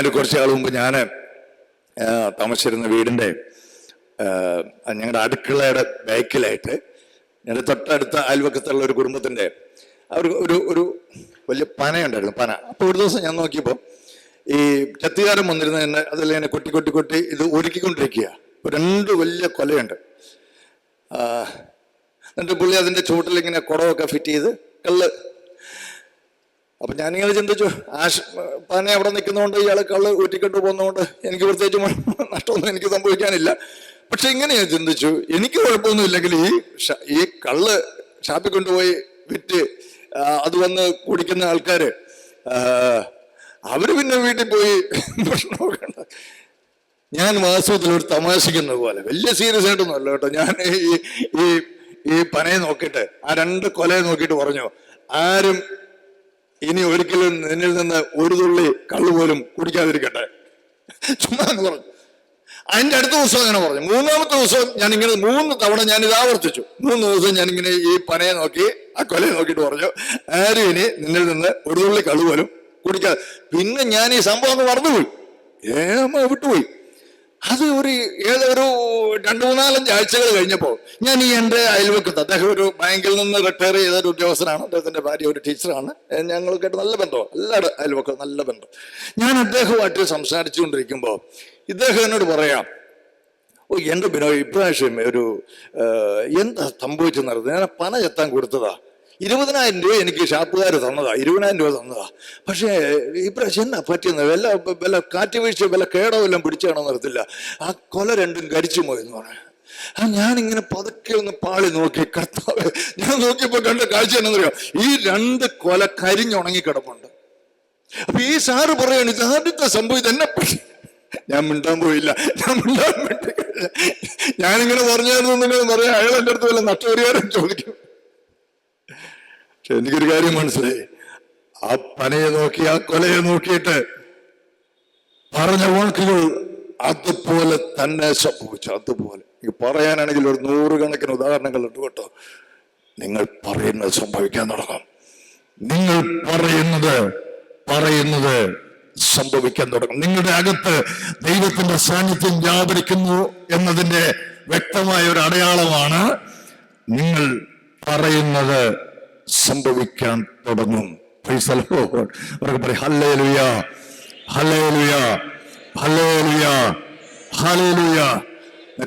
അതിന്റെ കുറച്ച് നാൾ മുമ്പ് ഞാൻ താമസിച്ചിരുന്ന വീടിന്റെ ഞങ്ങളുടെ അടുക്കളയുടെ ബാക്കിലായിട്ട് ഞങ്ങളുടെ തൊട്ടടുത്ത അയൽവക്കത്തുള്ള ഒരു കുടുംബത്തിന്റെ അവർ ഒരു ഒരു വലിയ പനയുണ്ടായിരുന്നു പന. അപ്പോൾ ഒരു ദിവസം ഞാൻ നോക്കിയപ്പോൾ ഈ ചത്തികാരം വന്നിരുന്ന എന്നെ അതിൽ ഇങ്ങനെ കൊട്ടി കൊട്ടി കൊട്ടി ഇത് ഒരുക്കിക്കൊണ്ടിരിക്കുക. ഒരു രണ്ട് വലിയ കൊലയുണ്ട്. എന്നിട്ട് പുള്ളി അതിന്റെ ചുവട്ടിലിങ്ങനെ കുടവൊക്കെ ഫിറ്റ് ചെയ്ത് കള്ള് അപ്പൊ ഞാനിങ്ങനെ ചിന്തിച്ചു ആശ പന അവിടെ നിൽക്കുന്നതുകൊണ്ട് ഇയാളെ കള്ള് ഊറ്റിക്കെട്ട് പോകുന്നതുകൊണ്ട് എനിക്ക് പ്രത്യേകിച്ച് നഷ്ടമൊന്നും എനിക്ക് സംഭവിക്കാനില്ല പക്ഷെ ഇങ്ങനെ ഞാൻ ചിന്തിച്ചു എനിക്ക് കുഴപ്പമൊന്നും ഇല്ലെങ്കിൽ ഈ ഈ കള്ള് ഷാപ്പിൽ കൊണ്ടുപോയി വിറ്റ് ആ, അത് വന്ന് കുടിക്കുന്ന ആൾക്കാര് ആ, അവർ പിന്നെ വീട്ടിൽ പോയി ഉണ്ടാക്കി. ഞാൻ വാസ്തവത്തിൽ ഒരു തമാശിക്കുന്നത് പോലെ വലിയ സീരിയസ് ആയിട്ടൊന്നും അല്ല കേട്ടോ ഞാൻ ഈ ഈ പനയെ നോക്കിയിട്ട് ആ രണ്ട് കൊലയെ നോക്കിയിട്ട് പറഞ്ഞു ആരും ഇനി ഒരിക്കലും നിന്നിൽ നിന്ന് ഒരു തുള്ളി കള്ളു പോലും കുടിക്കാതിരിക്കട്ടെ. ചുമ്മാ പറഞ്ഞു. അതിന്റെ അടുത്ത ദിവസം അങ്ങനെ പറഞ്ഞു. മൂന്നാമത്തെ ദിവസം ഞാൻ ഇങ്ങനെ മൂന്ന് തവണ ഞാൻ ഇത് ആവർത്തിച്ചു. മൂന്ന് ദിവസം ഞാൻ ഇങ്ങനെ ഈ പനയെ നോക്കി ആ കൊലയെ നോക്കിയിട്ട് പറഞ്ഞു ആരും ഇനി നിന്നിൽ നിന്ന് ഒരു തുള്ളി കള്ളു പോലും കുടിക്കാതെ പിന്നെ ഞാൻ ഈ സംഭവം ഒന്ന് മറന്നുപോയി. ഏമ വിട്ടുപോയി. അത് ഒരു ഏതൊരു രണ്ടു മൂന്നാലഞ്ച് ആഴ്ചകൾ കഴിഞ്ഞപ്പോൾ ഞാൻ ഈ എന്റെ അയൽവക്കത്ത് അദ്ദേഹം ഒരു ബാങ്കിൽ നിന്ന് റിട്ടയർ ചെയ്ത ഒരു ഉദ്യോഗസ്ഥനാണ്. അദ്ദേഹത്തിന്റെ ഭാര്യ ഒരു ടീച്ചറാണ്. ഞങ്ങൾക്കായിട്ട് നല്ല ബന്ധമാണ് എല്ലാവരും അയൽവക്കം നല്ല ബന്ധം. ഞാൻ അദ്ദേഹവുമായിട്ട് സംസാരിച്ചുകൊണ്ടിരിക്കുമ്പോൾ ഇദ്ദേഹം എന്നോട് പറയാം ഓ എന്റെ ബിനോ ഇപ്രാവശ്യം ഒരു എന്താ സംഭവിച്ചെന്നറിയത് ഞാൻ പന ചെത്താൻ കൊടുത്തതാ. ഇരുപതിനായിരം രൂപ എനിക്ക് ഷാപ്പുകാർ തന്നതാ ഇരുപതിനായിരം രൂപ തന്നതാ. പക്ഷേ ഇപ്രാവശ്യം എന്നാ പറ്റിയെന്ന് വല്ല വല്ല കാറ്റ് വീഴ്ച വല്ല കേടോ എല്ലാം പിടിച്ചാണോ നിർത്തില്ല ആ കൊല രണ്ടും കരിച്ചു പോയെന്ന് പറഞ്ഞു. ആ ഞാനിങ്ങനെ പതുക്കെ ഒന്ന് പാളി നോക്കി കർത്താവ് ഞാൻ നോക്കിയപ്പോൾ കണ്ട കാഴ്ച എന്നറിയോ ഈ രണ്ട് കൊല കരിഞ്ഞുണങ്ങി കിടപ്പുണ്ട്. അപ്പൊ ഈ സാറ് പറയാണ് ഇതാദ്യത്തെ സംഭവം ഇതെന്നെ പറ്റി. ഞാൻ മിണ്ടാൻ പോയില്ല ഞാൻ മിണ്ടാൻ വേണ്ടി ഞാനിങ്ങനെ പറഞ്ഞായിരുന്നു നിങ്ങൾ പറയാം അയാൾ എന്റെ അടുത്ത് വല്ല നഷ്ടപരിഹാരം ചോദിക്കും. പക്ഷെ എനിക്കൊരു കാര്യം മനസ്സിലായി. ആ പനയെ നോക്കി ആ കൊലയെ നോക്കിയിട്ട് പറഞ്ഞ വാക്കുകൾ അതുപോലെ തന്നെ സംഭവിച്ചു. അതുപോലെ. എനിക്ക് പറയാനാണെങ്കിൽ ഒരു നൂറുകണക്കിന് ഉദാഹരണങ്ങളുണ്ട് കേട്ടോ. നിങ്ങൾ പറയുന്നത് സംഭവിക്കാൻ തുടങ്ങും. നിങ്ങൾ പറയുന്നത് പറയുന്നത് സംഭവിക്കാൻ തുടങ്ങും. നിങ്ങളുടെ അകത്ത് ദൈവത്തിന്റെ സാന്നിധ്യം വ്യാപരിക്കുന്നു എന്നതിന്റെ വ്യക്തമായ ഒരു അടയാളമാണ് നിങ്ങൾ പറയുന്നത് സംഭവിക്കാൻ തുടങ്ങും.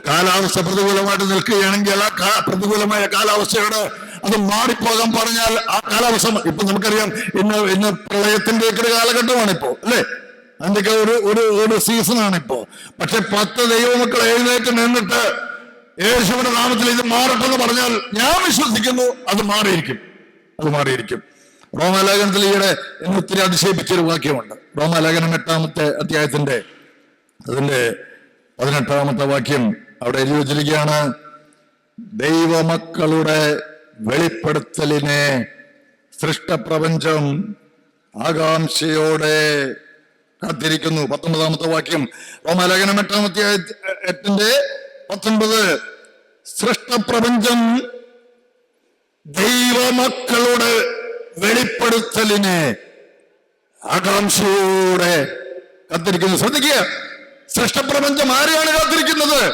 കാലാവസ്ഥ പ്രതികൂലമായിട്ട് നിൽക്കുകയാണെങ്കിൽ ആ പ്രതികൂലമായ കാലാവസ്ഥയോട് അത് മാറിപ്പോകാൻ പറഞ്ഞാൽ ആ കാലാവസ്ഥ ഇപ്പൊ നമുക്കറിയാം ഇന്ന് ഇന്ന് പ്രളയത്തിന്റെ ഒക്കെ കാലഘട്ടമാണ് ഇപ്പോ അല്ലേ? അതിന്റെയൊക്കെ ഒരു ഒരു ഒരു സീസണാണ് ഇപ്പോ പക്ഷെ പത്ത് ദൈവമക്കൾ എഴുന്നേറ്റ് നിന്നിട്ട് യേശുവിന്റെ നാമത്തിൽ ഇത് മാറട്ടെന്ന് പറഞ്ഞാൽ ഞാൻ വിശ്വസിക്കുന്നു അത് മാറിയിരിക്കും. അത് മാറിയിരിക്കും. റോമാലേഖനത്തിൽ ഈയിടെ എന്നെ ഒത്തിരി അതിശയിപ്പിച്ചൊരു വാക്യമുണ്ട്. റോമാലേഖനം എട്ടാമത്തെ അധ്യായത്തിന്റെ അതിന്റെ പതിനെട്ടാമത്തെ വാക്യം അവിടെ എഴുതി വച്ചിരിക്കുകയാണ്. ദൈവമക്കളുടെ വെളിപ്പെടുത്തലിനെ സൃഷ്ടപ്രപഞ്ചം ആകാംക്ഷയോടെ കാത്തിരിക്കുന്നു. പത്തൊമ്പതാമത്തെ വാക്യം. റോമാലേഖനം എട്ടാമത്തെ എട്ടിന്റെ പത്തൊമ്പത് സൃഷ്ടപ്രപഞ്ചം ദൈവമക്കളുടെ വെളിപ്പെടുത്തലിനെ ആകാംക്ഷയോടെ കാത്തിരിക്കുന്നു. ശ്രദ്ധിക്കുക. സൃഷ്ടപ്രപഞ്ചം ആരെയാണ് കാത്തിരിക്കുന്നത്?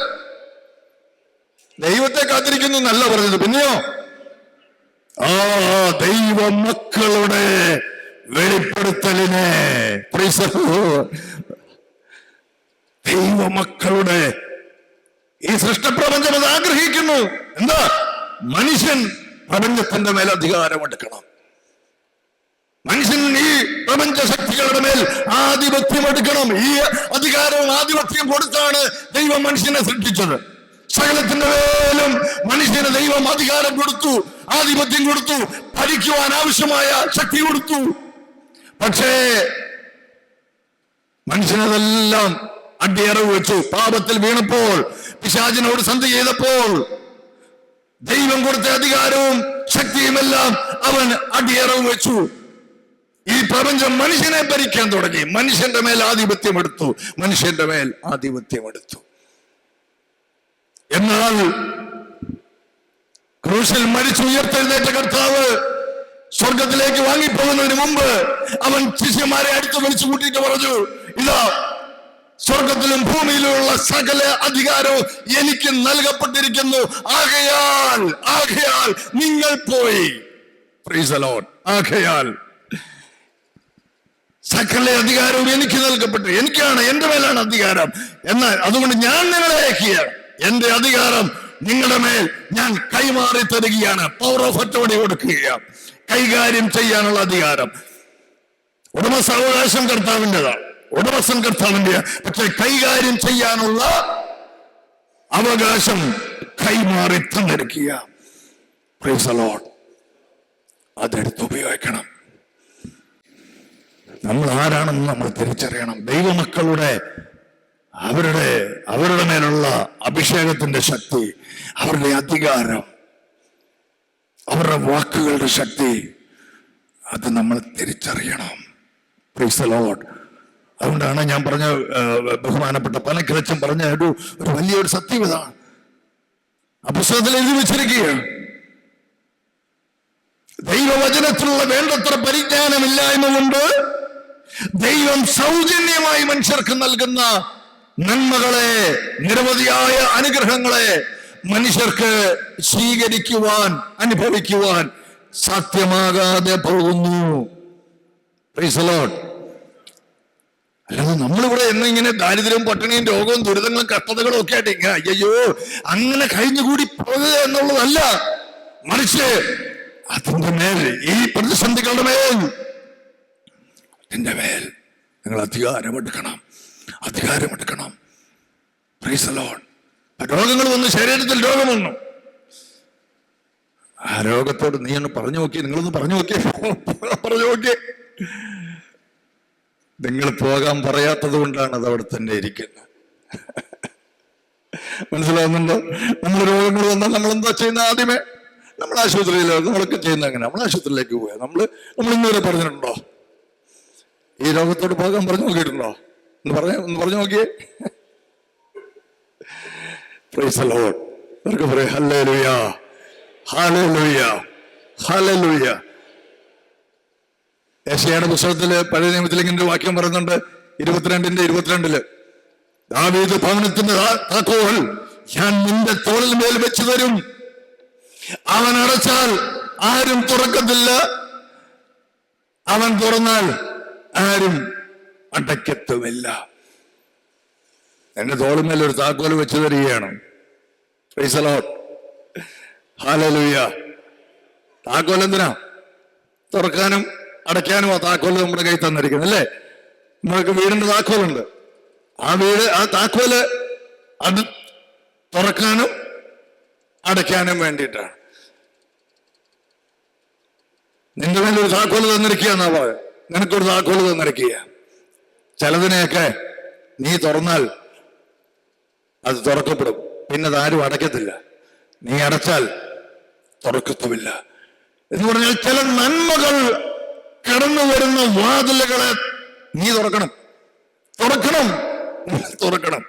ദൈവത്തെ കാത്തിരിക്കുന്നു എന്നല്ല പറഞ്ഞത്. പിന്നെയോ? ആ ദൈവ മക്കളുടെ വെളിപ്പെടുത്തലിനെ ദൈവ മക്കളുടെ ഈ സൃഷ്ടപ്രപഞ്ചം അത് ആഗ്രഹിക്കുന്നു. എന്താ? മനുഷ്യൻ പ്രപഞ്ചത്തിന്റെ മേൽ അധികാരമെടുക്കണം മനുഷ്യൻ ഈ പ്രപഞ്ച ശക്തികളുടെ മേൽ ആധിപത്യം എടുക്കണം. ഈ അധികാരവും ആധിപത്യം കൊടുത്താണ് ദൈവം മനുഷ്യനെ സൃഷ്ടിച്ചത്. സകലത്തിന്റെ മേലും മനുഷ്യന് ദൈവം അധികാരം കൊടുത്തു ആധിപത്യം കൊടുത്തു ഭരിക്കുവാൻ ആവശ്യമായ ശക്തി കൊടുത്തു. പക്ഷേ മനുഷ്യനതെല്ലാം അടിയറവ് വെച്ചു. പാപത്തിൽ വീണപ്പോൾ പിശാചിനോട് സന്ധി ചെയ്തപ്പോൾ ദൈവം കൊടുത്ത അധികാരവും ശക്തിയുമെല്ലാം അവൻ അടിയറവ് വെച്ചു. ഈ പ്രപഞ്ചം മനുഷ്യനെ ഭരിക്കാൻ തുടങ്ങി. മനുഷ്യന്റെ മേൽ ആധിപത്യം എടുത്തു. മനുഷ്യന്റെ മേൽ ആധിപത്യം എടുത്തു. എന്നാൽ ക്രൂശിൽ മരിച്ചു ഉയർത്തെഴുന്നേറ്റ കർത്താവ് സ്വർഗത്തിലേക്ക് വാങ്ങിപ്പോകുന്നതിന് മുമ്പ് അവൻ ശിഷ്യന്മാരെ അടുത്ത് വിളിച്ചു കൂട്ടിയിട്ട് പറഞ്ഞു ഇതാ സ്വർഗത്തിലും ഭൂമിയിലുമുള്ള സകല അധികാരവും എനിക്ക് നൽകപ്പെട്ടിരിക്കുന്നു. ആകയാൽ ആകയാൽ നിങ്ങൾ പോയി. ആകയാൽ. സകല അധികാരവും എനിക്ക് നൽകപ്പെട്ടു. എനിക്കാണ് എന്റെ മേലാണ് അധികാരം. എന്നാൽ അതുകൊണ്ട് ഞാൻ നിങ്ങളെ അയക്കുകയാണ് എന്റെ അധികാരം നിങ്ങളുടെ മേൽ ഞാൻ കൈമാറി തരികയാണ്. പവർ ഓഫ് അറ്റോണി കൊടുക്കുകയാണ്. കൈകാര്യം ചെയ്യാനുള്ള അധികാരം. ഉടമസ്ഥാവകാശം കർത്താവിന്റെതാണ്. ഉടമസ്ഥൻ കർത്താവിന്റെ പക്ഷെ കൈകാര്യം ചെയ്യാനുള്ള അവകാശം കൈമാറി തന്നിരിക്കുക. അതെടുത്ത് ഉപയോഗിക്കണം. നമ്മൾ ആരാണെന്ന് നമ്മൾ തിരിച്ചറിയണം. ദൈവമക്കളുടെ അവരുടെ അവരുടെ മേലുള്ള അഭിഷേകത്തിന്റെ ശക്തി അവരുടെ അധികാരം അവരുടെ വാക്കുകളുടെ ശക്തി അത് നമ്മൾ തിരിച്ചറിയണം. പ്രീസ് ലോട്ട്. അതുകൊണ്ടാണ് ഞാൻ പറഞ്ഞ ബഹുമാനപ്പെട്ട പല കിളച്ചും പറഞ്ഞ ഒരു ഒരു വലിയൊരു സത്യം ഇതാണ് ആ എഴുതി വെച്ചിരിക്കുകയാണ്. ദൈവവചനത്തിലുള്ള വേണ്ടത്ര പരിജ്ഞാനമില്ലായ്മ കൊണ്ട് ദൈവം സൗജന്യമായി മനുഷ്യർക്ക് നൽകുന്ന നന്മകളെ നിരവധിയായ അനുഗ്രഹങ്ങളെ മനുഷ്യർക്ക് സ്വീകരിക്കുവാൻ അനുഭവിക്കുവാൻ സാധ്യമാകാതെ പോകുന്നു. അല്ലാതെ നമ്മളിവിടെ എന്ന് ഇങ്ങനെ ദാരിദ്ര്യവും പട്ടിണിയും രോഗവും ദുരിതങ്ങളും കഷ്ടതകളും ഒക്കെ ആയിട്ട് ഇങ്ങനെ അയ്യോ അങ്ങനെ കഴിഞ്ഞുകൂടി പോകുക എന്നുള്ളതല്ല. മറിച്ച് അതിന്റെ മേൽ ഈ പ്രതിസന്ധികളുടെ മേൽ അതിന്റെ മേൽ നിങ്ങൾ അധികാരമെടുക്കണം. അധികാരമെടുക്കണം. Lord. രോഗങ്ങൾ വന്നു ശരീരത്തിൽ രോഗം വന്നു. ആ രോഗത്തോട് നീ ഒന്ന് പറഞ്ഞു നോക്കിയേ നിങ്ങളൊന്ന് പറഞ്ഞു നോക്കിയേ. പറഞ്ഞു നോക്കിയേ. നിങ്ങൾ പോകാൻ പറയാത്തത് കൊണ്ടാണ് അത് അവിടെ തന്നെ ഇരിക്കുന്നത്. മനസ്സിലാവുന്നുണ്ടോ? നമ്മൾ രോഗങ്ങൾ വന്നാൽ നമ്മൾ എന്താ ചെയ്യുന്നത് ആദ്യമേ? നമ്മൾ ആശുപത്രിയിൽ നമ്മളൊക്കെ ചെയ്യുന്ന അങ്ങനെ നമ്മൾ ആശുപത്രിയിലേക്ക് പോയാൽ നമ്മൾ നമ്മൾ ഇന്നുവരെ പറഞ്ഞിട്ടുണ്ടോ? ഈ രോഗത്തോട് പോകാൻ പറഞ്ഞു നോക്കിയിട്ടുണ്ടോ? എന്ന് പറഞ്ഞ ഒന്ന് പറഞ്ഞു നോക്കിയേ. പ്രൈസ് ലോഡ് അവർക്ക് പറയാം ഹല്ലേ ലുയാ ഹാലേ ലുയാ ഹാലേ ലുയ ഏഷ്യയുടെ പുസ്തകത്തിൽ പഴയ നിയമത്തിൽ ഇങ്ങനെ വാക്യം പറയുന്നുണ്ട് ഇരുപത്തിരണ്ടിന്റെ ഇരുപത്തിരണ്ടിൽ. ദാവീദ് ഭവനത്തിന്റെ താക്കോൽ ഞാൻ നിന്റെ തോളിൽ മേൽ വെച്ചു തരും. അവൻ അടച്ചാൽ ആരും തുറക്കത്തില്ല. അവൻ തുറന്നാൽ ആരും അടയ്ക്കത്തുമില്ല. എന്റെ തോളിന്മേൽ ഒരു താക്കോൽ വെച്ചു തരികയാണ്. താക്കോൽ എന്തിനാ? തുറക്കാനും അടയ്ക്കാനും ആ താക്കോൽ നമ്മുടെ കയ്യിൽ തന്നിരിക്കുന്നത് അല്ലേ? നമ്മൾക്ക് വീടിന്റെ താക്കോലുണ്ട്. ആ വീട് ആ താക്കോൽ അത് തുറക്കാനും അടയ്ക്കാനും വേണ്ടിയിട്ടാണ്. നിന്റെ മേലെ ഒരു താക്കോൽ തന്നിരിക്കുകയെന്നാ പറയുക നിനക്കൊരു താക്കോൽ തന്നിരിക്കുക ചിലതിനെയൊക്കെ നീ തുറന്നാൽ അത് തുറക്കപ്പെടും. പിന്നെ അത് ആരും അടയ്ക്കത്തില്ല. നീ അടച്ചാൽ തുറക്കത്തുമില്ല. എന്ന് പറഞ്ഞാൽ ചില നന്മകൾ കടന്നു വരുന്ന വാതിലുകളെ നീ തുറക്കണം. തുറക്കണം. തുറക്കണം.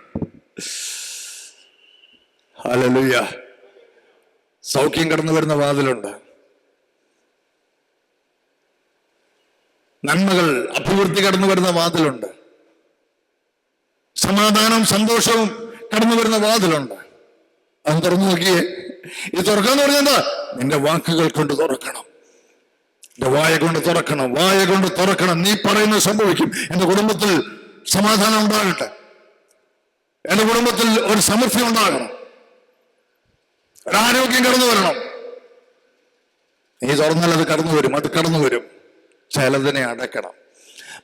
ഹല്ലേലൂയ സൗഖ്യം കടന്നു വരുന്ന വാതിലുണ്ട്. നന്മകൾ അഭിവൃദ്ധി കടന്നു വരുന്ന വാതിലുണ്ട്. സമാധാനം സന്തോഷവും കടന്നു വരുന്ന വാതിലുണ്ട്. അത് തുറന്നു നോക്കിയേ. ഇത് തുറക്കാന്ന് പറഞ്ഞാൽ നിന്റെ വാക്കുകൾ കൊണ്ട് തുറക്കണം. എന്റെ വായ കൊണ്ട് തുറക്കണം വായ കൊണ്ട് തുറക്കണം. നീ പറയുന്നത് സംഭവിക്കും. എന്റെ കുടുംബത്തിൽ സമാധാനം ഉണ്ടാകട്ടെ. എന്റെ കുടുംബത്തിൽ ഒരു സമൃദ്ധി ഉണ്ടാകണം. ഒരു ആരോഗ്യം കടന്നു വരണം. നീ തുറന്നാൽ അത് കടന്നു വരും അത് കടന്നു വരും. ചിലതിനെ അടയ്ക്കണം.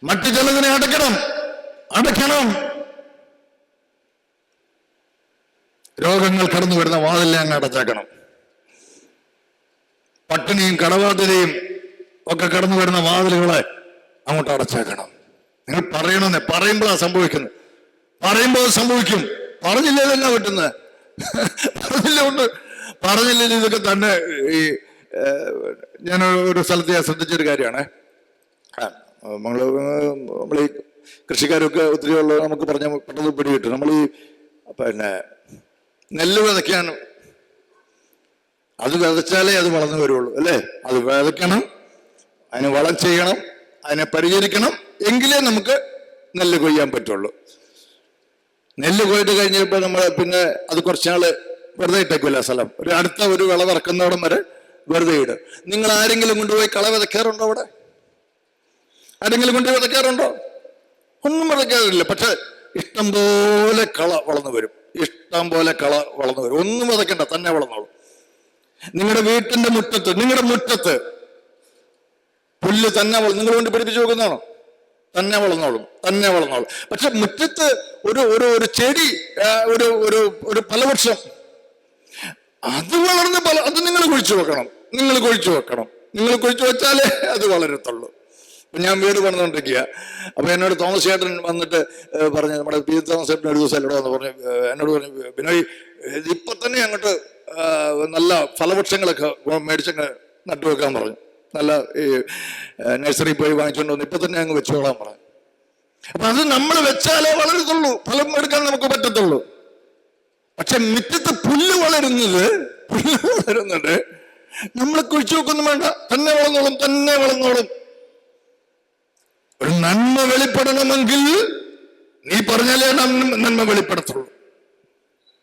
മറ്റു ചിലതിനെ അടയ്ക്കണം. അടയ്ക്കണം. രോഗങ്ങൾ കടന്നു വരുന്ന വാതിലെ അങ്ങ് അടച്ചേക്കണം. പട്ടിണിയും കടബാധ്യതയും ഒക്കെ കടന്നു വരുന്ന വാതിലുകളെ അങ്ങോട്ട് അടച്ചേക്കണം. നിങ്ങൾ പറയണമെന്നേ പറയുമ്പോഴാണ് സംഭവിക്കുന്നത്. പറയുമ്പോൾ സംഭവിക്കും. പറഞ്ഞില്ലേ ഇതെല്ലാം കിട്ടുന്നത് പറഞ്ഞില്ല കൊണ്ട് പറഞ്ഞില്ല ഇതൊക്കെ തന്നെ ഈ ഞാൻ ഒരു സ്ഥലത്ത് ഞാൻ ശ്രദ്ധിച്ചൊരു കാര്യമാണ്. നമ്മൾ നമ്മൾ ഈ കൃഷിക്കാരൊക്കെ ഒത്തിരി ഉള്ള നമുക്ക് പറഞ്ഞ പെട്ടെന്ന് പിടി കിട്ടും. നമ്മൾ ഈ പിന്നെ നെല്ല് വിതയ്ക്കാൻ അത് വിതച്ചാലേ അത് വളർന്നു വരുള്ളൂ അല്ലേ? അത് വിതയ്ക്കണം അതിന് വളം ചെയ്യണം അതിനെ പരിചരിക്കണം എങ്കിലേ നമുക്ക് നെല്ല് കൊയ്യാൻ പറ്റുള്ളൂ. നെല്ല് കൊയ്ത് കഴിഞ്ഞപ്പോൾ നമ്മൾ പിന്നെ അത് കുറച്ച് നാൾ വെറുതെ ഇട്ടേക്കില്ല സ്ഥലം. ഒരു അടുത്ത ഒരു വിളവിറക്കുന്നവിടം വരെ വെറുതെ ഇടും. നിങ്ങൾ ആരെങ്കിലും കൊണ്ടുപോയി കള വിതയ്ക്കാറുണ്ടോ അവിടെ? ആരെങ്കിലും കൊണ്ടുപോയി വിതയ്ക്കാറുണ്ടോ? ഒന്നും വിതയ്ക്കാറില്ല. പക്ഷെ ഇഷ്ടം പോലെ കള വളർന്നു വരും. ഇഷ്ടം പോലെ കള വളർന്നു വരും. ഒന്നും വിതയ്ക്കണ്ട തന്നെ വളർന്നോളും. നിങ്ങളുടെ വീട്ടിന്റെ മുറ്റത്ത് നിങ്ങളുടെ മുറ്റത്ത് പുല്ല് തന്നെ നിങ്ങൾ കൊണ്ട് പിടിപ്പിച്ചു നോക്കുന്നതാണോ തന്നെ വളർന്നോളും തന്നെ വളർന്നോളും. പക്ഷെ മുറ്റത്ത് ഒരു ഒരു ഒരു ചെടി ഒരു ഒരു ഒരു ഫലവൃക്ഷം അത് വളർന്ന് പല അത് നിങ്ങൾ കുഴിച്ചു വെക്കണം. നിങ്ങൾ കുഴിച്ചു വെക്കണം. നിങ്ങൾ കുഴിച്ചു വെച്ചാലേ അത് വളരത്തുള്ളൂ. ഞാൻ വീട് പണിതുകൊണ്ടിരിക്കുക അപ്പൊ എന്നോട് തോമസ് ചേട്ടൻ വന്നിട്ട് പറഞ്ഞു നമ്മുടെ പി. തോമസ് ചേട്ടൻ ഒരു ദിവസം ഇവിടെ വന്ന് പറഞ്ഞു എന്നോട് പറഞ്ഞു ബിനോയ് ഇപ്പൊ തന്നെ അങ്ങോട്ട് നല്ല ഫലവൃക്ഷങ്ങളൊക്കെ മേടിച്ചങ്ങ് നട്ടുവെക്കാൻ പറഞ്ഞു. നല്ല ഈ നഴ്സറി പോയി വാങ്ങിച്ചുകൊണ്ട് വന്ന് ഇപ്പൊ തന്നെ അങ്ങ് വെച്ചോളാൻ പറഞ്ഞു അപ്പൊ അത് നമ്മൾ വെച്ചാലേ വളരത്തുള്ളൂ ഫലം എടുക്കാൻ നമുക്ക് പറ്റത്തുള്ളൂ. പക്ഷെ മുറ്റത്ത് പുല്ല് വളരുന്നത് പുല്ല് വളരുന്നത് നമ്മൾ കുഴിച്ചു വെക്കൊന്നും വേണ്ട. തന്നെ വളർന്നോളും തന്നെ വളർന്നോളും. ഒരു നന്മ വെളിപ്പെടണമെങ്കിൽ നീ പറഞ്ഞാലേ നന്മ വെളിപ്പെടുത്തുള്ളൂ.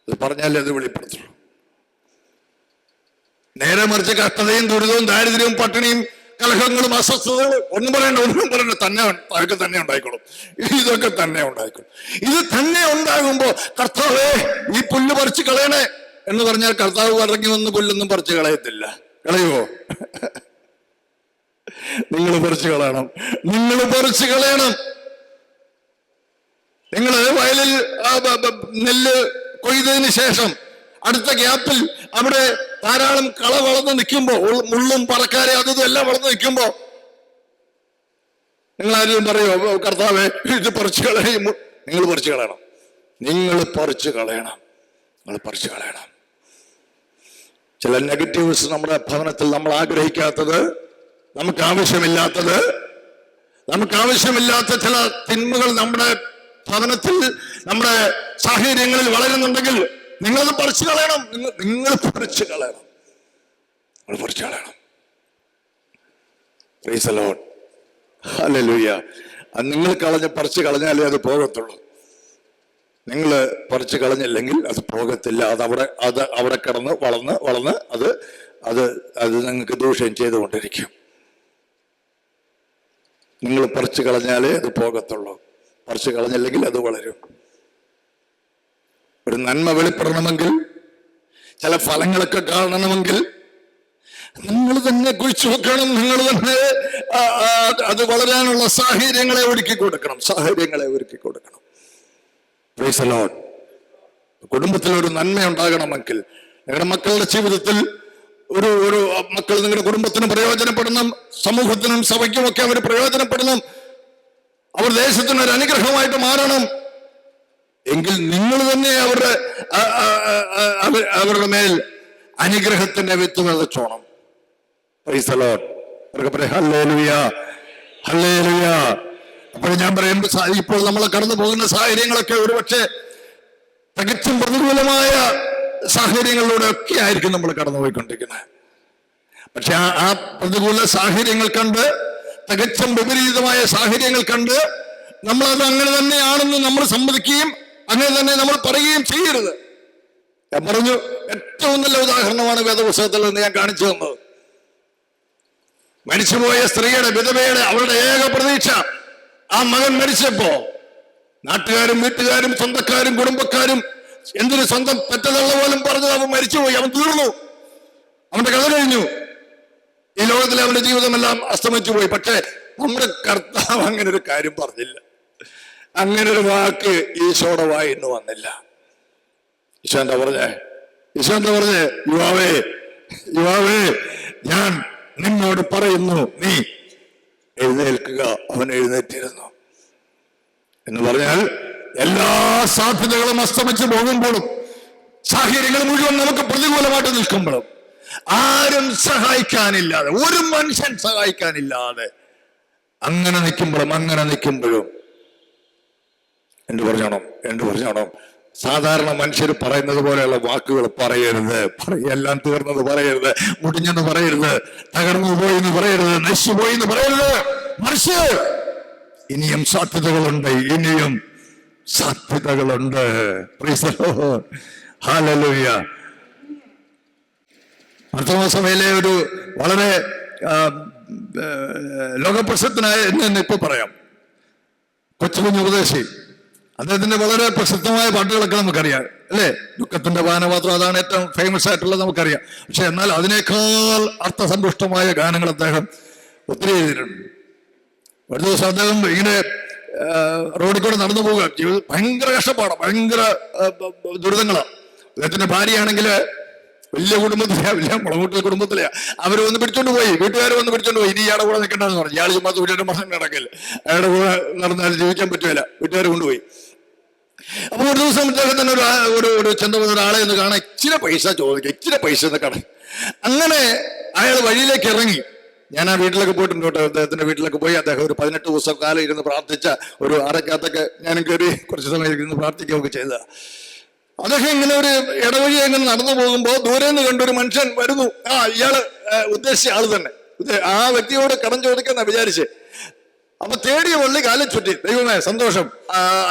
അത് പറഞ്ഞാലേ അത് വെളിപ്പെടുത്തുള്ളൂ. നേരെ മറിച്ച് കഷ്ടതയും ദുരിതവും ദാരിദ്ര്യവും പട്ടിണിയും കലഹങ്ങളും അസ്വസ്ഥതകളും ഒന്നും പറയണ്ട ഒന്നും പറയണ്ട. തന്നെ അതൊക്കെ തന്നെ ഉണ്ടായിക്കോളും. ഇതൊക്കെ തന്നെ ഉണ്ടായിക്കോളും. ഇത് തന്നെ ഉണ്ടാകുമ്പോ കർത്താവേ ഈ പുല്ല് പറിച്ചു കളയണേ എന്ന് പറഞ്ഞാൽ കർത്താവ് ഇറങ്ങി വന്ന് പുല്ലൊന്നും പറിച്ച് കളയത്തില്ല. കളയുവോ? നിങ്ങൾ പറിച്ചു കളയണം. നിങ്ങൾ പറിച്ചു കളയണം. നിങ്ങൾ വയലിൽ നെല്ല് കൊയ്തതിന് ശേഷം അടുത്ത ഗ്യാപ്പിൽ അവിടെ ധാരാളം കള വളർന്ന് നിൽക്കുമ്പോൾ മുള്ളും പറക്കാരെ അതും എല്ലാം വളർന്ന് നിൽക്കുമ്പോ നിങ്ങൾ ആരെയും പറയോ കർത്താവേ ഇത് പറിച്ചു കളയും. നിങ്ങൾ പറിച്ചു കളയണം. നിങ്ങൾ പറിച്ചു കളയണം. നിങ്ങൾ പറിച്ചു കളയണം. ചില നെഗറ്റീവ്സ് നമ്മുടെ ഭവനത്തിൽ നമ്മൾ ആഗ്രഹിക്കാത്തത് നമുക്ക് ആവശ്യമില്ലാത്തത് നമുക്ക് ആവശ്യമില്ലാത്ത ചില തിന്മകൾ നമ്മുടെ ഭവനത്തിൽ നമ്മുടെ സാഹചര്യങ്ങളിൽ വളരുന്നുണ്ടെങ്കിൽ നിങ്ങളത് പറിച്ചു കളയണം. നിങ്ങൾ നിങ്ങൾ പറിച്ചു കളയണം. നിങ്ങൾ പറിച്ചു കളയണം. അത് നിങ്ങൾ കളഞ്ഞ് പറിച്ചു കളഞ്ഞാലേ അത് പോകത്തുള്ളൂ. നിങ്ങൾ പറിച്ചു കളഞ്ഞില്ലെങ്കിൽ അത് പോകത്തില്ല. അത് അവിടെ അത് അവിടെ കിടന്ന് വളർന്ന് വളർന്ന് അത് അത് അത് നിങ്ങൾക്ക് ദൂഷ്യം ചെയ്തുകൊണ്ടിരിക്കും. നിങ്ങൾ പറിച്ചു കളഞ്ഞാലേ അത് പോകത്തുള്ളൂ. പറിച്ചു കളഞ്ഞില്ലെങ്കിൽ അത് വളരും. ഒരു നന്മ വെളിപ്പെടണമെങ്കിൽ ചില ഫലങ്ങളൊക്കെ കാണണമെങ്കിൽ നിങ്ങൾ തന്നെ കുഴിച്ചു വെക്കണം നിങ്ങൾ തന്നെ അത് വളരാനുള്ള സാഹചര്യങ്ങളെ ഒരുക്കി കൊടുക്കണം സാഹചര്യങ്ങളെ ഒരുക്കി കൊടുക്കണം. കുടുംബത്തിൽ ഒരു നന്മ ഉണ്ടാകണമെങ്കിൽ നിങ്ങളുടെ മക്കളുടെ ജീവിതത്തിൽ ഒരു ഒരു മക്കൾ നിങ്ങളുടെ കുടുംബത്തിന് പ്രയോജനപ്പെടണം സമൂഹത്തിനും സഭയ്ക്കും ഒക്കെ അവർ പ്രയോജനപ്പെടണം അവർ ദേശത്തിന് ഒരു അനുഗ്രഹമായിട്ട് മാറണം എങ്കിൽ നിങ്ങൾ തന്നെ അവരുടെ അവരുടെ മേൽ അനുഗ്രഹത്തിന്റെ വിത്ത് വിതച്ചോണം അപ്പോൾ ഞാൻ പറയുമ്പോൾ ഇപ്പോൾ നമ്മൾ കടന്നു പോകുന്ന സാഹചര്യങ്ങളൊക്കെ ഒരുപക്ഷെ തികച്ചും പ്രതികൂലമായ സാഹചര്യങ്ങളിലൂടെ ഒക്കെ ആയിരിക്കും നമ്മൾ കടന്നുപോയിക്കൊണ്ടിരിക്കുന്നത് പക്ഷെ ആ ആ പ്രതികൂല സാഹചര്യങ്ങൾ കണ്ട് തികച്ചും വിപരീതമായ സാഹചര്യങ്ങൾ കണ്ട് നമ്മൾ അത് അങ്ങനെ തന്നെയാണെന്ന് നമ്മൾ സമ്മതിക്കുകയും അങ്ങനെ തന്നെ നമ്മൾ പറയുകയും ചെയ്യരുത്. ഞാൻ പറഞ്ഞു ഏറ്റവും നല്ല ഉദാഹരണമാണ് വേദപുസ്തകത്തിൽ നിന്ന് ഞാൻ കാണിച്ചു തന്നത്. മരിച്ചുപോയ സ്ത്രീയുടെ വിധവയുടെ അവളുടെ ഏക പ്രതീക്ഷ ആ മകൻ മരിച്ചപ്പോ നാട്ടുകാരും വീട്ടുകാരും സ്വന്തക്കാരും കുടുംബക്കാരും എന്തിനു സ്വന്തം പറ്റതുള്ള പോലും പറഞ്ഞു അവൻ മരിച്ചുപോയി അവൻ തീർന്നു. അവന്റെ കഥ കഴിഞ്ഞു. ഈ ലോകത്തിലെ അവന്റെ ജീവിതമെല്ലാം അസ്തമിച്ചു പോയി പക്ഷേ നമ്മുടെ കർത്താവ് അങ്ങനെ ഒരു കാര്യം പറഞ്ഞില്ല. അങ്ങനെ ഒരു വാക്ക് ഈശോയുടെ വായിന്ന് വന്നില്ല. ഈശോ എന്താ പറഞ്ഞേ? ഈശോ എന്താ പറഞ്ഞേ? യുവാവേ യുവാവേ ഞാൻ നിന്നോട് പറയുന്നു നീ എഴുന്നേൽക്കുക. അവൻ എഴുന്നേറ്റിരുന്നു. എന്ന് പറഞ്ഞാൽ എല്ലാ സാധ്യതകളും അസ്തമിച്ച് പോകുമ്പോഴും സാഹചര്യങ്ങൾ മുഴുവൻ നമുക്ക് പ്രതികൂലമായിട്ട് നിൽക്കുമ്പോഴും ആരും സഹായിക്കാനില്ലാതെ ഒരു മനുഷ്യൻ സഹായിക്കാനില്ലാതെ അങ്ങനെ നിൽക്കുമ്പോഴും അങ്ങനെ നിൽക്കുമ്പോഴും എന്ത് പറഞ്ഞോണം? എന്ത് പറഞ്ഞോണം? സാധാരണ മനുഷ്യർ പറയുന്നത് പോലെയുള്ള വാക്കുകൾ പറയരുത്. പറയെല്ലാം തീർന്നത് പറയരുത്. മുടിഞ്ഞെന്ന് പറയരുത്. തകർന്നു പോയി എന്ന് പറയരുത്. നശിച്ചു പോയി എന്ന് പറയരുത്. മറിച്ച് ഇനിയും സാധ്യതകളുണ്ട്. ഇനിയും സാധ്യതകളുണ്ട്. ഹാലലൂയ മാസമേലെ ഒരു വളരെ ലോകപ്രശസ്തനായ എന്ന് ഇപ്പൊ പറയാം. കൊച്ചുകുഞ്ഞ് ഉപദേശി. അദ്ദേഹത്തിന്റെ വളരെ പ്രസിദ്ധമായ പാട്ടുകളൊക്കെ നമുക്കറിയാം അല്ലേ? ദുഃഖത്തിന്റെ പാനപാത്രം അതാണ് ഏറ്റവും ഫേമസ് ആയിട്ടുള്ളത് നമുക്കറിയാം. പക്ഷെ എന്നാൽ അതിനേക്കാൾ അർത്ഥസമ്പുഷ്ടമായ ഗാനങ്ങൾ അദ്ദേഹം ഒത്തിരി എഴുതിയിട്ടുണ്ട്. ഒരു ദിവസം അദ്ദേഹം ഇങ്ങനെ റോഡിൽ കൂടെ നടന്നു പോവുക. ജീവിതം ഭയങ്കര കഷ്ടപ്പാടാണ് ഭയങ്കര ദുരിതങ്ങളാണ് അദ്ദേഹത്തിന്റെ ഭാര്യയാണെങ്കിൽ വലിയ കുടുംബത്തിലെയാ വലിയ മുളകൂട്ടിൽ കുടുംബത്തിലാ. അവർ വന്ന് പിടിച്ചോണ്ട് പോയി വീട്ടുകാർ വന്ന് പിടിച്ചോണ്ട് പോയി. ഇനി ഇയാളുടെ കൂടെ നിൽക്കണ്ടെന്ന് പറഞ്ഞു. ഇയാൾ ചുമ്മാ വീട്ടുകാരുടെ മസം നടക്കില്ല അയാളുടെ കൂടെ നടന്നാൽ ജീവിക്കാൻ പറ്റുമല്ല വീട്ടുകാർ കൊണ്ടുപോയി. അപ്പൊ ഒരു ദിവസം ഇദ്ദേഹത്തിന് ഒരു ഒരു ഒരു ചെന്ന ഒരാളെ ഒന്ന് കാണാൻ ഇച്ചിരി പൈസ ചോദിക്കുക ഇച്ചിരി പൈസ എന്ന് കാണാൻ അങ്ങനെ അയാൾ വഴിയിലേക്ക് ഇറങ്ങി. ഞാൻ ആ വീട്ടിലൊക്കെ പോയിട്ടുണ്ട് കേട്ടോ. അദ്ദേഹത്തിന്റെ വീട്ടിലൊക്കെ പോയി അദ്ദേഹം ഒരു പതിനെട്ട് ദിവസം കാലം ഇരുന്ന് പ്രാർത്ഥിച്ച ഒരു അരക്കകത്തൊക്കെ ഞാനും കയറി കുറച്ച് സമയം ഇരുന്ന് പ്രാർത്ഥിക്കുകയൊക്കെ ചെയ്ത അദ്ദേഹം ഇങ്ങനെ ഒരു ഇടവഴി അങ്ങനെ നടന്നു പോകുമ്പോൾ ദൂരെ നിന്ന് കണ്ടൊരു മനുഷ്യൻ വരുന്നു. ആ ഇയാൾ ഉദ്ദേശിച്ച ആൾ തന്നെ. ആ വ്യക്തിയോട് കടം ചോദിക്കുന്ന വിചാരിച്ച്. അപ്പൊ തേടിയ വള്ളി കാലിൽ ചുറ്റി. ദൈവമേ സന്തോഷം.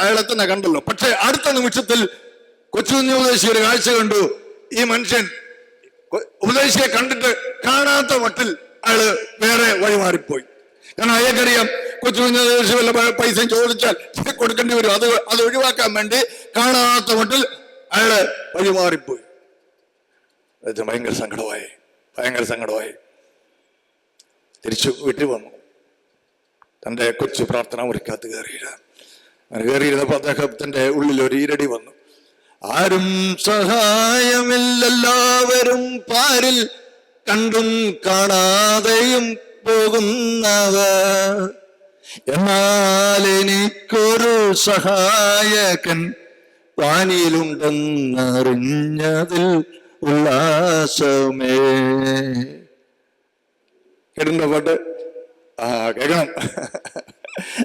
അയാളെ തന്നെ കണ്ടല്ലോ. പക്ഷെ അടുത്ത നിമിഷത്തിൽ കൊച്ചുകുഞ്ഞു ഉപദേശി ഒരു കാഴ്ച കണ്ടു. ഈ മനുഷ്യൻ ഉപദേശിയെ കണ്ടിട്ട് കാണാത്ത മട്ടിൽ അയാൾ വേറെ വഴിമാറിപ്പോയി. കാരണം അയാൾക്കറിയാം കൊച്ചുകുഞ്ഞു ഉപദേശി വല്ല പൈസ ചോദിച്ചാൽ കൊടുക്കേണ്ടി വരും. അത് അത് ഒഴിവാക്കാൻ വേണ്ടി കാണാത്ത മട്ടിൽ അയാൾ വഴിമാറിപ്പോയി. ഭയങ്കര സങ്കടമായി. ഭയങ്കര സങ്കടമായി. തിരിച്ചു വീട്ടിൽ വന്നു. തന്റെ കൊച്ചു പ്രാർത്ഥന മുറിക്കകത്ത് കയറിയില്ല. അങ്ങനെ കയറിയിരുന്നപ്പോൾ അദ്ദേഹത്തിന്റെ ഉള്ളിൽ ഒരു ഈരടി വന്നു. ആരും സഹായമില്ലെല്ലാവരും പാരിൽ കണ്ടും കാണാതെയും പോകുന്നവർ എന്നാൽ എനിക്കൊരു സഹായകൻ വാനിയിലുണ്ടെന്നറിഞ്ഞതിൽ ഉല്ലാസമേ. കേട്ടിട്ടുണ്ടോ പാട്ട് ആ കേൾക്കണം.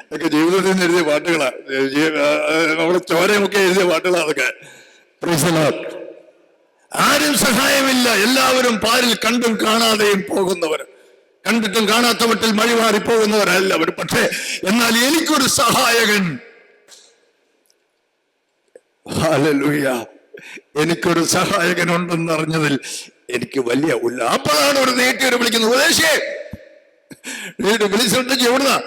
അതൊക്കെ ജീവിതത്തിൽ നിന്ന് എഴുതിയ പാട്ടുകളാണ് നമ്മുടെ ചോരയുമൊക്കെ എഴുതിയ പാട്ടുകളാണ് അതൊക്കെ. ആരും സഹായമില്ല. എല്ലാവരും പാലിൽ കണ്ടും കാണാതെയും പോകുന്നവർ. കണ്ടിട്ടും കാണാത്ത മട്ടിൽ മഴ മാറി അവർ. പക്ഷേ എന്നാൽ എനിക്കൊരു സഹായകൻ. എനിക്കൊരു സഹായകൻ ഉണ്ടെന്ന് അറിഞ്ഞതിൽ എനിക്ക് വലിയ ഉല്ല അപ്പോഴാണ് ഒരു നീട്ടിയൊരു വിളിക്കുന്നത് ഉപദേശിയേ വീട് വിളിച്ചിട്ട് എവിടുന്ന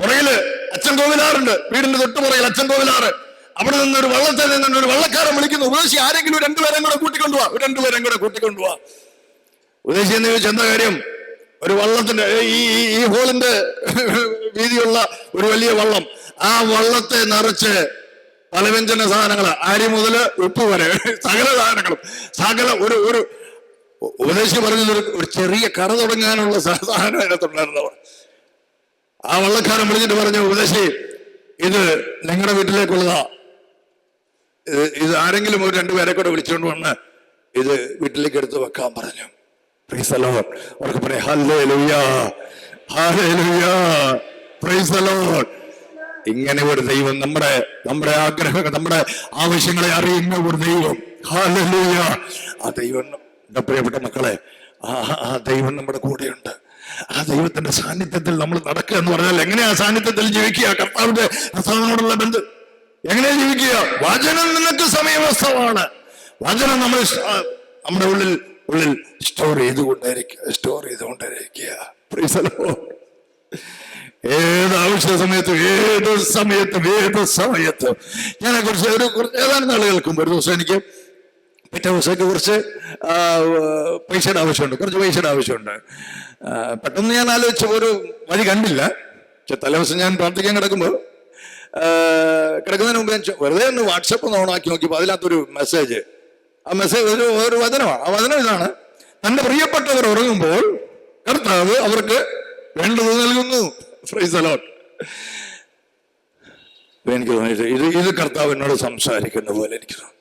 പുറകിൽ അച്ഛൻ കോവിലാറുണ്ട് വീടിന്റെ തൊട്ട് പുറകിൽ അച്ഛൻ കോവിലാറ് അവിടെ നിന്ന് ഒരു വള്ളത്തിൽ നിന്ന് ഒരു വള്ളക്കാരൻ വിളിക്കുന്നു. ഉപദേശി ആരെങ്കിലും രണ്ടുപേരും കൂടെ കൂട്ടിക്കൊണ്ടുപോവാ ഒരു രണ്ടുപേരും കൂടെ കൂട്ടിക്കൊണ്ടുപോവാ ഉപദേശി എന്ന് ചോദിച്ചാൽ എന്താ കാര്യം? ഒരു വള്ളത്തിന്റെ ഈ ഈ- ഈ ഹോളിന്റെ വീതിയുള്ള ഒരു വലിയ വള്ളം. ആ വള്ളത്തെ നിറച്ച് പലവ്യഞ്ജന സാധനങ്ങൾ അരി മുതൽ ഉപ്പ് വരെ. സകല സാധനങ്ങളും. സകല ഒരു ഒരു ഉപദേശി പറഞ്ഞ ഒരു ചെറിയ കട തുടങ്ങാനുള്ള സാധാരണ അതിനകത്തുണ്ടായിരുന്നവർ. ആ വള്ളക്കാരൻ വിളിച്ചിട്ട് പറഞ്ഞ ഉപദേശി ഇത് നിങ്ങളുടെ വീട്ടിലേക്കുള്ളതാ. ഇത് ആരെങ്കിലും ഒരു രണ്ടുപേരെ കൂടെ വിളിച്ചുകൊണ്ട് വന്ന് ഇത് വീട്ടിലേക്ക് എടുത്ത് വെക്കാൻ പറഞ്ഞു. പ്രൈസ്. അവർക്ക് പറയാം. ഇങ്ങനെ ഒരു ദൈവം നമ്മുടെ നമ്മുടെ ആഗ്രഹങ്ങൾ നമ്മുടെ ആവശ്യങ്ങളെ അറിയുന്ന ഒരു ദൈവം. ആ ദൈവം എന്റെ പ്രിയപ്പെട്ട മക്കളെ ആ ദൈവം നമ്മുടെ കൂടെയുണ്ട്. ആ ദൈവത്തിന്റെ സാന്നിധ്യത്തിൽ നമ്മൾ നടക്കുക എന്ന് പറഞ്ഞാൽ എങ്ങനെയാ സാന്നിധ്യത്തിൽ ജീവിക്കുക? കർത്താവിന്റെ കർത്താവിനോടുള്ള ബന്ധം. എങ്ങനെയാ ജീവിക്കുക? വചനം നിനക്ക് സമയവസ്ഥമാണ് വചനം നമ്മൾ നമ്മുടെ ഉള്ളിൽ ഉള്ളിൽ സ്റ്റോർ ചെയ്തുകൊണ്ടേയിരിക്കുക സ്റ്റോർ ചെയ്തുകൊണ്ടേയിരിക്കുക. ഏത് ആവശ്യ സമയത്തും ഏത് സമയത്തും ഏത് സമയത്തും. ഞാനെ കുറിച്ച് ഒരു ഏതാനും നാളുകൾക്കും ഒരു ദിവസം എനിക്ക് പിറ്റേ ദിവസമൊക്കെ കുറച്ച് പൈസയുടെ ആവശ്യമുണ്ട്. കുറച്ച് പൈസയുടെ ആവശ്യമുണ്ട്. പെട്ടെന്ന് ഞാൻ ആലോചിച്ച ഒരു വഴി കണ്ടില്ല. പക്ഷെ തലേദിവസം ഞാൻ പ്രാർത്ഥിക്കാൻ കിടക്കുമ്പോൾ കിടക്കുന്നതിന് മുമ്പ് ഞാൻ വെറുതെ ഒന്ന് വാട്സപ്പ് ഒന്ന് ഓണാക്കി നോക്കിയപ്പോൾ അതിനകത്തൊരു മെസ്സേജ് ആ മെസ്സേജ് ഒരു ഒരു വചനമാണ് ആ വചനം ഇതാണ്. തന്റെ പ്രിയപ്പെട്ടവർ ഉറങ്ങുമ്പോൾ കർത്താവ് അവർക്ക് വേണ്ടത് നൽകുന്നു. എനിക്ക് തോന്നിയിട്ട് ഇത് ഇത് കർത്താവ് എന്നോട് സംസാരിക്കുന്ന പോലെ എനിക്ക് തോന്നി.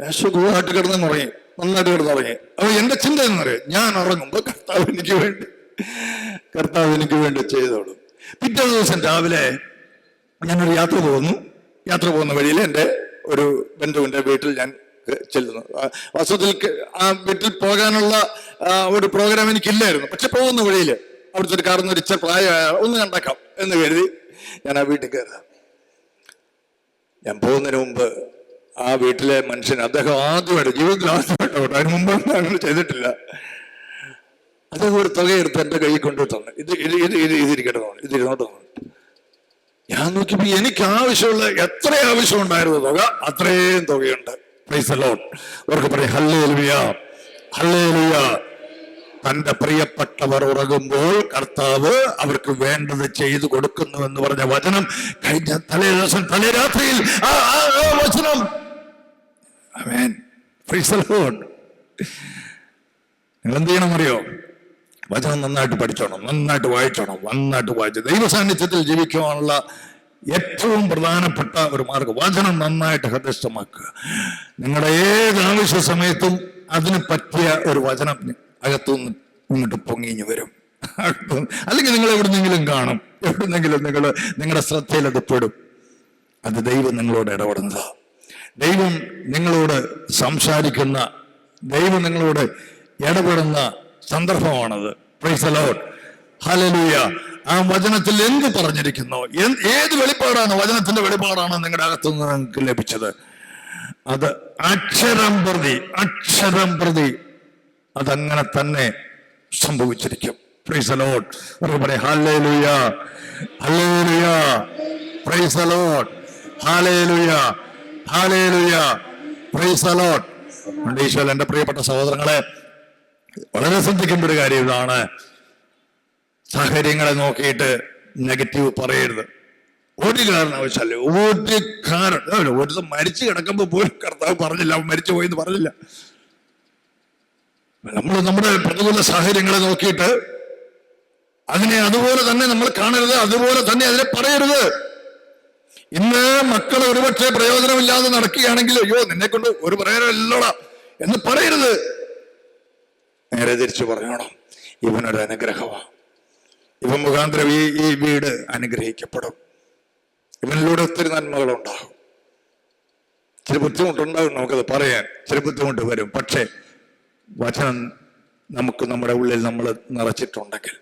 ഞാൻ സുഖമായിട്ട് കിടന്ന് ഉറങ്ങി നന്നായിട്ട് കിടന്ന് ഉറങ്ങി അപ്പൊ എന്റെ ചിന്ത എന്നറിയാം ഞാൻ ഉറങ്ങുമ്പോ കർത്താവ് എനിക്ക് വേണ്ടി കർത്താവ് എനിക്ക് വേണ്ടി ചെയ്തോളും. പിറ്റേ ദിവസം രാവിലെ ഞാനൊരു യാത്ര പോകുന്നു. യാത്ര പോകുന്ന വഴിയിൽ എന്റെ ഒരു ബന്ധുവിന്റെ വീട്ടിൽ ഞാൻ ചെല്ലുന്നു. വാസ്തവത്തിൽ ആ വീട്ടിൽ പോകാനുള്ള ഒരു പ്രോഗ്രാം എനിക്കില്ലായിരുന്നു. പക്ഷെ പോകുന്ന വഴിയിൽ അവിടുത്തെ ഒരു കാർന്ന് ഒരു പ്രായമായ ഒന്ന് കണ്ടേക്കാം എന്ന് കരുതി ഞാൻ ആ വീട്ടിൽ കയറാം ഞാൻ പോകുന്നതിന് മുമ്പ് ആ വീട്ടിലെ മനുഷ്യൻ അദ്ദേഹം ആദ്യമായിട്ട് ജീവിതത്തിൽ ആദ്യമായിട്ട് കേട്ടോ അതിന് മുമ്പ് അങ്ങനെ ചെയ്തിട്ടില്ല. അദ്ദേഹം ഒരു തുകയെടുത്ത് എന്റെ കയ്യിൽ കൊണ്ടു തന്നു ഇത് ഇത് ഇത് ഇത് ഇതിരിക്കട്ടെ തോന്നി ഇത് ഇരുന്നോട്ട് തോന്നി ഞാൻ നോക്കിയപ്പോ എനിക്ക് ആവശ്യമുള്ള എത്ര ആവശ്യം ഉണ്ടായിരുന്നു തുക? അത്രയും തുകയുണ്ട്. അവർക്ക് പറയും ഹല്ലേ ലുയ ഹല്ലേ തന്റെ പ്രിയപ്പെട്ടവർ ഉറങ്ങുമ്പോൾ കർത്താവ് അവർക്ക് വേണ്ടത് ചെയ്തു കൊടുക്കുന്നു എന്ന് പറഞ്ഞ വചനം കഴിഞ്ഞ തലേ ദിവസം തലേ രാത്രിയിൽ ആ വചനം the നിങ്ങൾ എന്ത് ചെയ്യണം അറിയോ വചനം നന്നായിട്ട് പഠിച്ചോണം നന്നായിട്ട് വായിച്ചോണം നന്നായിട്ട് വായിച്ച് ദൈവ സാന്നിധ്യത്തിൽ ജീവിക്കുവാനുള്ള ഏറ്റവും പ്രധാനപ്പെട്ട ഒരു മാർഗം വചനം നന്നായിട്ട് ഹൃദയസ്ഥമാക്കുക. നിങ്ങളുടെ ഏത് ആവശ്യ സമയത്തും അതിന് പറ്റിയ ഒരു വചനം അകത്തുനിന്ന് ഇങ്ങോട്ട് പൊങ്ങിഞ്ഞു വരും. അല്ലെങ്കിൽ നിങ്ങൾ എവിടുന്നെങ്കിലും കാണും എവിടുന്നെങ്കിലും നിങ്ങൾ നിങ്ങളുടെ ശ്രദ്ധയിൽ അത് പെടും. അത് ദൈവം നിങ്ങളോട് ഇടപെടുന്നതാ. ദൈവം നിങ്ങളോട് സംസാരിക്കുന്ന ദൈവം നിങ്ങളോട് ഇടപെടുന്ന സന്ദർഭമാണത്. പ്രൈസ് ലോഡ് ഹലലൂയ ആ വചനത്തിൽ എന്ത് പറഞ്ഞിരിക്കുന്നു? ഏത് വെളിപ്പാടാണ് വചനത്തിന്റെ വെളിപ്പാടാണ് നിങ്ങളുടെ അകത്തുനിന്ന് നിങ്ങൾക്ക് ലഭിച്ചത്? അത് അക്ഷരം പ്രതി അക്ഷരം പ്രതി അതങ്ങനെ തന്നെ സംഭവിച്ചിരിക്കും. പ്രൈസ് അലോട്ട് പറയാം hallelujah praise a lot Lord എന്റെ പ്രിയപ്പെട്ട സഹോദരങ്ങളെ വളരെ ശ്രദ്ധിക്കേണ്ട ഒരു കാര്യം ഇതാണ്. സാഹചര്യങ്ങളെ നോക്കിയിട്ട് നെഗറ്റീവ് പറയരുത്. ഒരു കാരണവശാൽ ഒരു കാരണം ഒരു മരിച്ചു കിടക്കുമ്പോൾ പോലും കർത്താവ് പറഞ്ഞില്ല അവൻ മരിച്ചു പോയെന്ന് പറഞ്ഞില്ല. നമ്മൾ നമ്മുടെ പ്രതികൂല സാഹചര്യങ്ങളെ നോക്കിയിട്ട് അതിനെ അതുപോലെ തന്നെ നമ്മൾ കാണരുത് അതുപോലെ തന്നെ അതിനെ പറയരുത്. ഇന്ന് മക്കൾ ഒരുപക്ഷെ പ്രയോജനമില്ലാതെ നടക്കുകയാണെങ്കിൽ അയ്യോ നിന്നെ കൊണ്ട് ഒരു പ്രയോജനമില്ലടാ എന്ന് പറയരുത്. നേരെ തിരിച്ചു പറയണം. ഇവനൊരു അനുഗ്രഹമാണ് ഇവൻ മുഖാന്തരം ഈ ഈ വീട് അനുഗ്രഹിക്കപ്പെടും. ഇവനിലൂടെ ഒത്തിരി നന്മകളുണ്ടാകും. ചില ബുദ്ധിമുട്ടുണ്ടാകും നമുക്കത് പറയാൻ. ചില ബുദ്ധിമുട്ട് വരും. പക്ഷേ വചനം നമുക്ക് നമ്മുടെ ഉള്ളിൽ നമ്മൾ നിറച്ചിട്ടുണ്ടെങ്കിൽ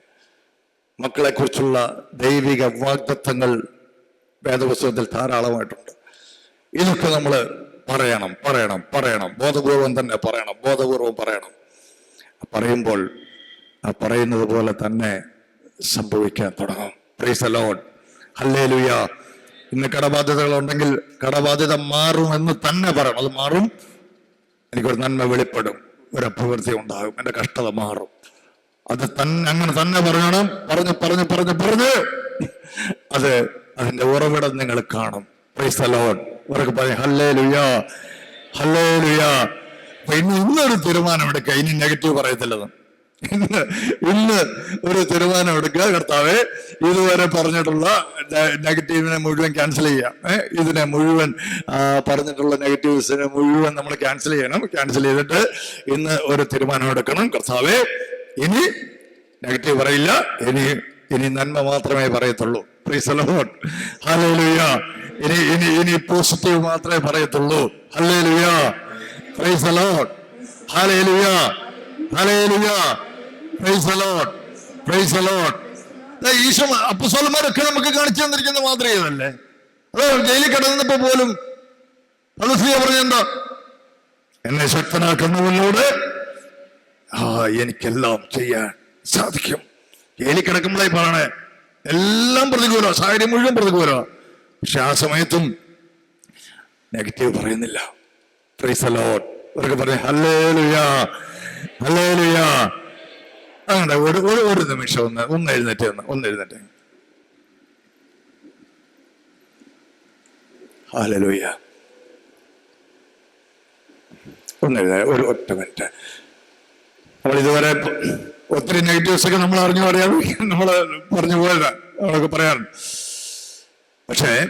മക്കളെക്കുറിച്ചുള്ള ദൈവിക വാഗ്ദത്തങ്ങൾ വേദപുസ്തകത്തിൽ ധാരാളമായിട്ടുണ്ട്. ഇതൊക്കെ നമ്മൾ പറയണം പറയണം പറയണം. ബോധപൂർവം തന്നെ പറയണം ബോധപൂർവം പറയണം. പറയുമ്പോൾ ആ പറയുന്നത് പോലെ തന്നെ സംഭവിക്കാൻ തുടങ്ങും. പ്രീസ് അലോൺ അല്ലേ ലുയ ഇന്ന് കടബാധ്യതകളുണ്ടെങ്കിൽ കടബാധ്യത മാറും എന്ന് തന്നെ പറയണം. അത് മാറും. എനിക്കൊരു നന്മ വെളിപ്പെടും. ഒരു അഭിവൃദ്ധി ഉണ്ടാകും. എന്റെ കഷ്ടത മാറും. അത് തന്നെ അങ്ങനെ തന്നെ പറയണം. പറഞ്ഞ് പറഞ്ഞ് പറഞ്ഞ് പറഞ്ഞ്. അത് അതിന്റെ ഉറവിടം നിങ്ങൾ കാണും. അവർക്ക് പറയും ഹല്ലേ ലുയാ ഹല്ലേ ലുയാ അപ്പൊ ഇന്ന് ഇന്നൊരു തീരുമാനം എടുക്കുക. ഇനി നെഗറ്റീവ് പറയത്തില്ലെന്ന് ഇന്ന് ഇന്ന് ഒരു തീരുമാനം എടുക്കുക. കർത്താവെ ഇതുവരെ പറഞ്ഞിട്ടുള്ള നെഗറ്റീവിനെ മുഴുവൻ ക്യാൻസൽ ചെയ്യാം ഇതിനെ മുഴുവൻ പറഞ്ഞിട്ടുള്ള നെഗറ്റീവ്സിനെ മുഴുവൻ നമ്മൾ ക്യാൻസൽ ചെയ്യണം. ക്യാൻസൽ ചെയ്തിട്ട് ഇന്ന് ഒരു തീരുമാനം എടുക്കണം. കർത്താവെ ഇനി നെഗറ്റീവ് പറയില്ല. ഇനി ഇനി നന്മ മാത്രമേ പറയത്തുള്ളൂ. Hallelujah. ഇനി ഇനി ഇനി പോസിറ്റീവ് മാത്രമേ പറയത്തുള്ളൂ hallelujah praise a lot. Hallelujah. Praise praise a lot praise. ദാ ഈശോ അപ്പസ്വലന്മാരൊക്കെ നമുക്ക് കാണിച്ചു തന്നിരിക്കുന്ന മാതൃകയല്ലേ അത് ജയിലിൽ കിടന്നപ്പോ പോലും സ്ത്രീ പറഞ്ഞെന്താ എന്നെ ശക്തനാക്കുന്നവനോട് ആ എനിക്കെല്ലാം ചെയ്യാൻ സാധിക്കും ജയിലിൽ കിടക്കുമ്പോഴേ പറയണേ എല്ലാം പ്രതികൂലമാണ് സാഹചര്യം മുഴുവൻ പ്രതികൂലമാണ് പക്ഷെ ആ സമയത്തും നെഗറ്റീവ് പറയുന്നില്ല. അങ്ങനെ ഒരു ഒരു ഒരു നിമിഷം ഒന്ന് ഒന്ന് എഴുന്നേറ്റ് ഒന്ന് ഒന്ന് എഴുന്നേറ്റ്. ഹാലലൂയ ഒന്ന് എഴുന്നേ ഒരു ഒറ്റ മിനിറ്റ്. നമ്മൾ ഇതുവരെ ഒത്തിരി നെഗറ്റീവ്സ് ഒക്കെ നമ്മൾ അറിഞ്ഞു പറയാൻ നമ്മൾ പറഞ്ഞു പോയതാ നമ്മളൊക്കെ പറയാറുണ്ട്. പക്ഷേ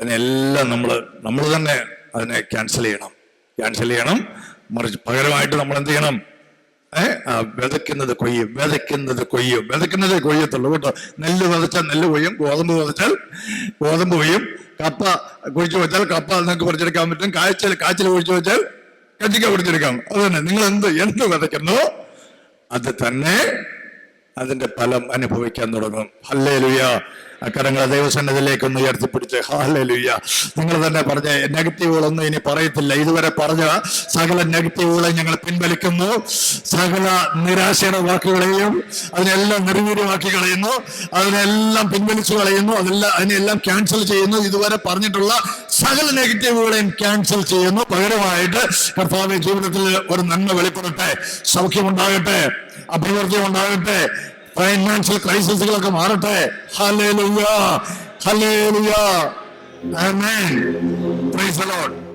അതിനെല്ലാം നമ്മൾ നമ്മൾ തന്നെ അതിനെ ക്യാൻസൽ ചെയ്യണം. ക്യാൻസൽ ചെയ്യണം. മറിച്ച് പകരമായിട്ട് നമ്മൾ എന്ത് ചെയ്യണം? ഏ ആ വിതയ്ക്കുന്നത് കൊയ്യും വിതയ്ക്കുന്നത് കൊയ്യും. വിതയ്ക്കുന്നത് കൊയ്യത്തുള്ളൂ കേട്ടോ. നെല്ല് വിതച്ചാൽ നെല്ല് കൊയ്യും ഗോതമ്പ് വിതച്ചാൽ ഗോതമ്പ് കൊയ്യും. കപ്പ കുഴിച്ചു വെച്ചാൽ കപ്പ നിങ്ങൾക്ക് പറിച്ചെടുക്കാൻ പറ്റും. കാഴ്ചയിൽ കാച്ചിൽ കുഴിച്ചു വെച്ചാൽ കഞ്ചിക്ക പിടിച്ചെടുക്കാം അത് തന്നെ. നിങ്ങൾ എന്ത് എന്ത് വിതയ്ക്കുന്നു അത് തന്നെ അതിന്റെ ഫലം അനുഭവിക്കാൻ തുടങ്ങും. ഹല്ലേ ലുയ അക്കരങ്ങളെ ദൈവസന്നതിലേക്ക് ഒന്ന് ഉയർത്തിപ്പിടിച്ച്. ഹാലേ ലുയ്യ നിങ്ങൾ തന്നെ പറഞ്ഞ നെഗറ്റീവുകളൊന്നും ഇനി പറയത്തില്ല. ഇതുവരെ പറഞ്ഞ സകല നെഗറ്റീവുകളെ ഞങ്ങൾ പിൻവലിക്കുന്നു. സകല നിരാശയുടെ വാക്കുകളെയും അതിനെല്ലാം നിർവീര്യമാക്കി കളയുന്നു. അതിനെല്ലാം പിൻവലിച്ചു കളയുന്നു. അതെല്ലാം അതിനെല്ലാം ക്യാൻസൽ ചെയ്യുന്നു. ഇതുവരെ പറഞ്ഞിട്ടുള്ള സകല നെഗറ്റീവുകളെയും ക്യാൻസൽ ചെയ്യുന്നു. പകരമായിട്ട് കർത്താവ് ജീവിതത്തിൽ ഒരു നന്മ വെളിപ്പെടട്ടെ. സൗഖ്യമുണ്ടാകട്ടെ. അഭിവൃദ്ധി ഉണ്ടാകട്ടെ. ഫൈനാൻഷ്യൽ ക്രൈസിസുകളൊക്കെ മാറട്ടെ. Hallelujah hallelujah amen praise the Lord